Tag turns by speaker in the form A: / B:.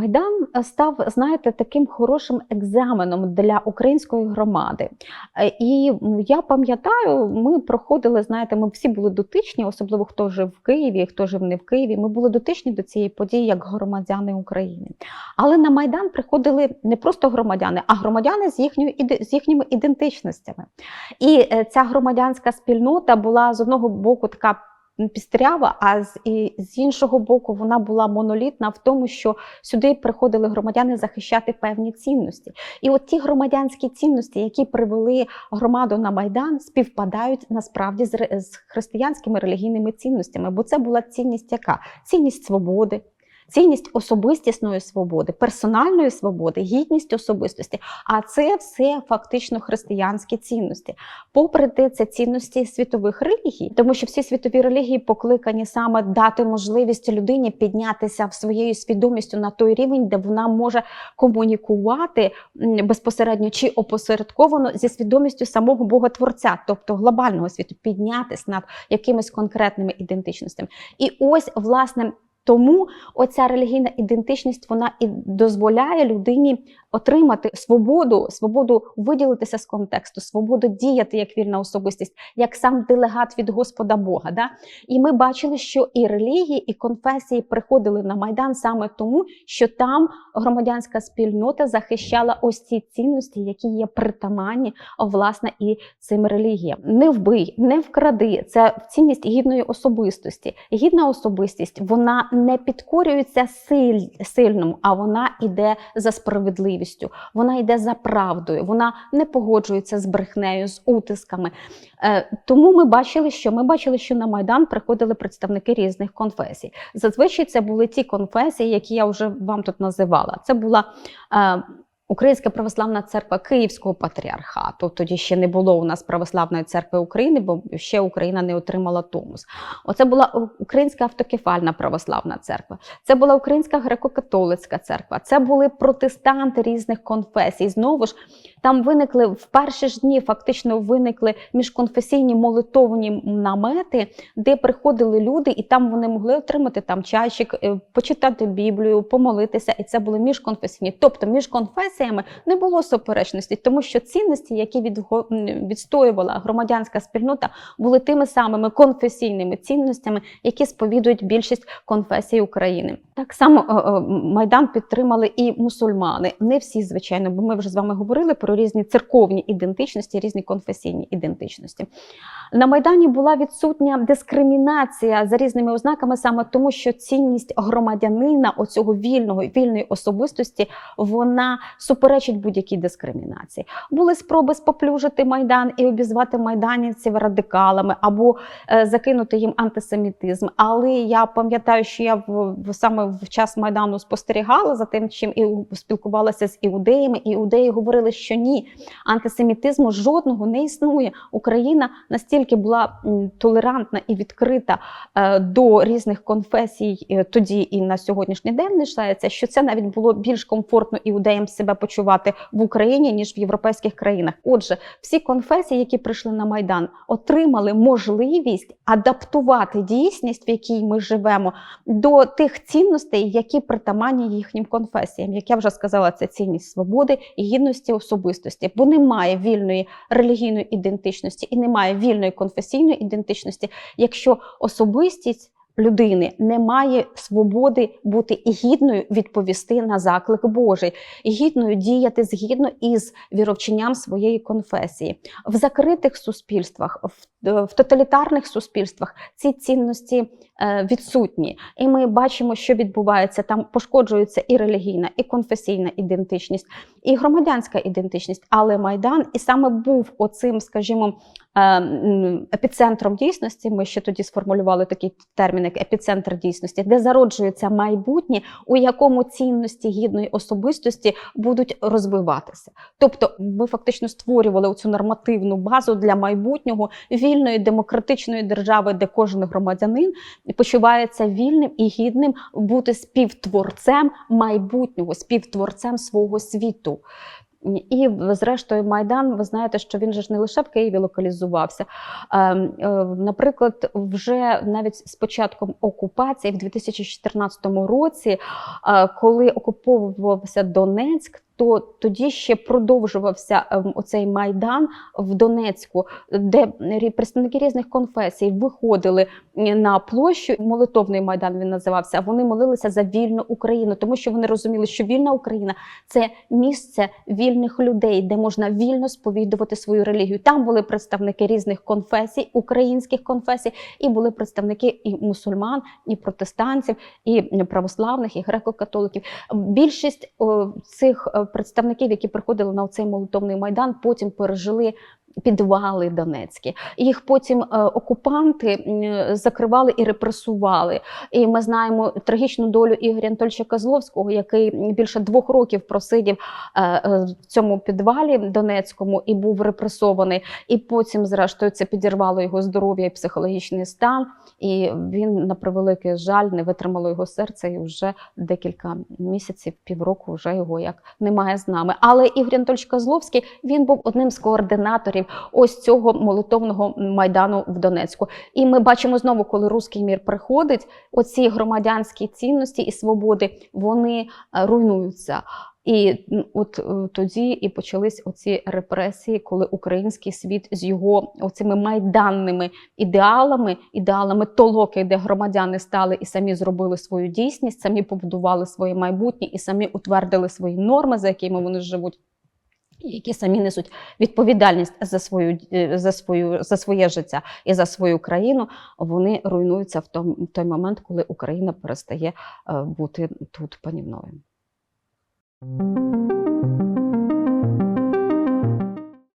A: Майдан став, знаєте, таким хорошим екзаменом для української громади. Е, І я пам'ятаю, ми проходили, знаєте, ми всі були дотичні, особливо хто жив в Києві, хто жив не в Києві. Ми були дотичні до цієї події як громадяни України. Але на Майдан приходили не просто громадяни, а громадяни з їхньою з їхніми ідентичностями. І е, ця громадянська спільнота була з одного боку така. Пістрява, а з, і, з іншого боку, вона була монолітна в тому, що сюди приходили громадяни захищати певні цінності. І от ті громадянські цінності, які привели громаду на Майдан, співпадають насправді з, з християнськими релігійними цінностями. Бо це була цінність яка? Цінність свободи. Цінність особистісної свободи, персональної свободи, гідність особистості. А це все фактично християнські цінності. Попри те, це цінності світових релігій, тому що всі світові релігії покликані саме дати можливість людині піднятися в своєю свідомістю на той рівень, де вона може комунікувати безпосередньо чи опосередковано зі свідомістю самого Бога Творця, тобто глобального світу, піднятися над якимись конкретними ідентичностями. І ось власне. Тому оця релігійна ідентичність вона і дозволяє людині отримати свободу, свободу виділитися з контексту, свободу діяти як вільна особистість, як сам делегат від Господа Бога. Да? І ми бачили, що і релігії, і конфесії приходили на майдан саме тому, що там громадянська спільнота захищала ось ці цінності, які є притаманні власне і цим релігіям. Не вбий, не вкради. Це цінність гідної особистості. Гідна особистість вона не підкорюється силь, сильному, а вона йде за справедливістю, вона йде за правдою, вона не погоджується з брехнею, з утисками. Е, тому ми бачили, що ми бачили, що на майдан приходили представники різних конфесій. Зазвичай це були ті конфесії, які я вже вам тут називала. Це була е, Українська православна церква Київського патріархату. Тоді ще не було у нас православної церкви України, бо ще Україна не отримала томус. Оце була Українська автокефальна православна церква. Це була Українська греко-католицька церква. Це були протестанти різних конфесій. Знову ж там виникли в перші ж дні, фактично виникли міжконфесійні молитовні намети, де приходили люди, і там вони могли отримати там чайчик, е, почитати Біблію, помолитися. І це були міжконфесійні. Тобто між конфесіями не було суперечності, тому що цінності, які відстоювала громадянська спільнота, були тими самими конфесійними цінностями, які сповідують більшість конфесій України. Так само е, е, майдан підтримали і мусульмани. Не всі, звичайно, бо ми вже з вами говорили про різні церковні ідентичності, різні конфесійні ідентичності. На майдані була відсутня дискримінація за різними ознаками, саме тому, що цінність громадянина, оцього вільного вільної особистості, вона суперечить будь-якій дискримінації. Були спроби споплюжити майдан і обізвати майданівців радикалами або е, закинути їм антисемітизм. Але я пам'ятаю, що я в, саме в час майдану спостерігала за тим, чим і спілкувалася з іудеями. Іудеї говорили, що ні, антисемітизму жодного не існує. Україна настільки була толерантна і відкрита е, до різних конфесій е, тоді і на сьогоднішній день лишається, що це навіть було більш комфортно іудеям себе почувати в Україні ніж в європейських країнах. Отже, всі конфесії, які прийшли на майдан, отримали можливість адаптувати дійсність, в якій ми живемо, до тих цінностей, які притаманні їхнім конфесіям. Як я вже сказала, це цінність свободи і гідності особистості, бо немає вільної релігійної ідентичності і немає вільної конфесійної ідентичності, якщо особистість. Людини не має свободи бути і гідною відповісти на заклик Божий, і гідною діяти згідно із віровченням своєї конфесії. В закритих суспільствах, в, тоталітарних суспільствах ці цінності е, відсутні. І ми бачимо, що відбувається там. Пошкоджується і релігійна, і конфесійна ідентичність, і громадянська ідентичність. Але майдан і саме був оцим, скажімо, епіцентром дійсності. Ми ще тоді сформулювали такий термін, як епіцентр дійсності, де зароджується майбутнє, у якому цінності гідної особистості будуть розвиватися. Тобто, ми фактично створювали цю нормативну базу для майбутнього вільної демократичної держави, де кожен громадянин почувається вільним і гідним бути співтворцем майбутнього, співтворцем свого світу. І зрештою, майдан, ви знаєте, що він же ж не лише в Києві локалізувався. Е, е, Наприклад, вже навіть з початком окупації в 2014 році, е, коли окуповувався Донецьк. То тоді ще продовжувався ем, оцей майдан в Донецьку, де представники різних конфесій виходили на площу. Молитовний майдан він називався. Вони молилися за вільну Україну, тому що вони розуміли, що вільна Україна це місце вільних людей, де можна вільно сповідувати свою релігію. Там були представники різних конфесій, українських конфесій, і були представники і мусульман, і протестантів, і православних, і греко-католиків. Більшість цих е, представників, які приходили на цей молитовний майдан, потім пережили. Підвали Донецькі, їх потім е, окупанти закривали і репресували. І ми знаємо трагічну долю Ігоря Анатольовича Козловського, який більше двох років просидів е, е, в цьому підвалі Донецькому і був репресований. І потім, зрештою, це підірвало його здоров'я і психологічний стан. І він на превеликий жаль не витримало його серце, і вже декілька місяців, півроку вже його як немає з нами. Але Ігор Анатольович Козловський він був одним з координаторів ось цього молитовного майдану в Донецьку. І ми бачимо знову, коли руський мір приходить, оці громадянські цінності і свободи вони е, руйнуються. І от е, тоді і почались оці репресії, коли український світ з його оцими майданними ідеалами, ідеалами толоки, де громадяни стали і самі зробили свою дійсність, самі побудували своє майбутнє і самі утвердили свої норми, за якими вони живуть. Які самі несуть відповідальність за свою е, за свою за своє життя і за свою країну, вони руйнуються в том- в той момент, коли Україна перестає е, бути тут панівною.